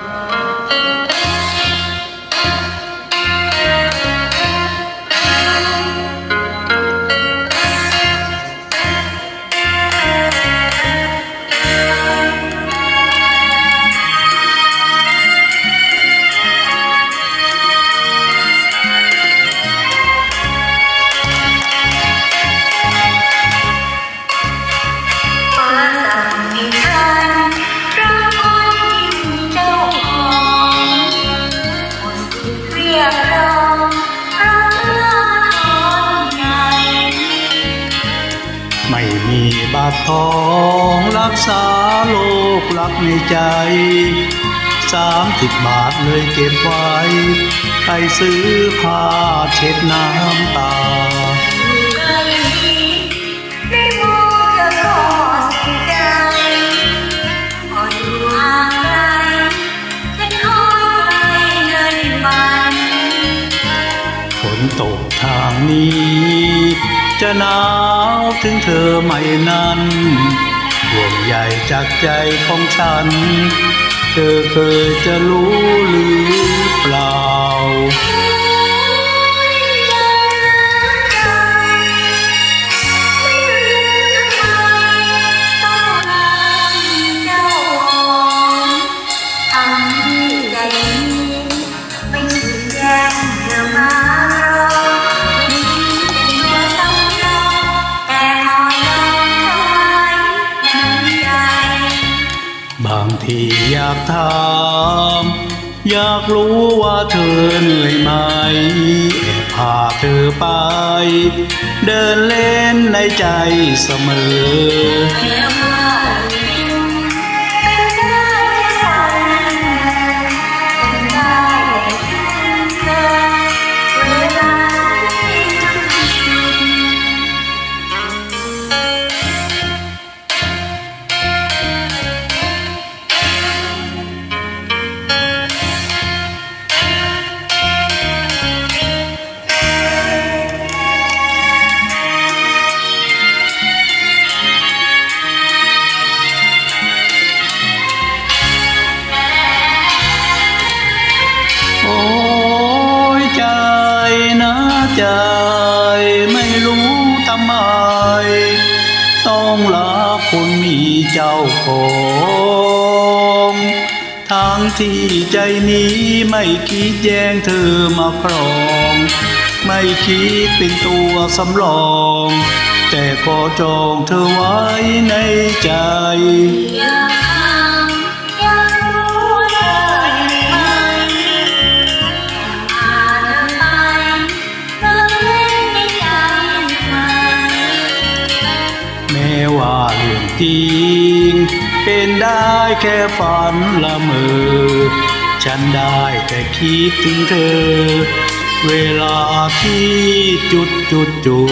ฟ้า ทองรักษาโรครักในใจสามสิบบาทเลยเก็บไว้ ไปซื้อผ้าเช็ดน้ำตาไม่มีได้มองเธอก็เสียใจพอดูห่างไกลฉันคอยไปเงินมันฝนตกทางนี้ จะหนาวถึงเธอไม่นั้นห่วงใยจากใจของฉัน เธอเคยจะรู้หรือเปล่าบ ถาม อยากรู้ว่าเธอเหนื่อยไหมแอพาเธอไป เดินเล่นในใจเสมอ ใจไม่รู้ทำไม ต้องรักคนมีเจ้าของทางที่ใจนี้ไม่คิดแย่งเธอมาครอง ไม่คิดเป็นตัวสำรอง แต่ขอจองเธอไว้ในใจ ว่าเรื่องจริง เป็นได้แค่ฝันละเมอ ฉันได้แต่คิดถึงเธอ เวลาที่จุดจุดจุด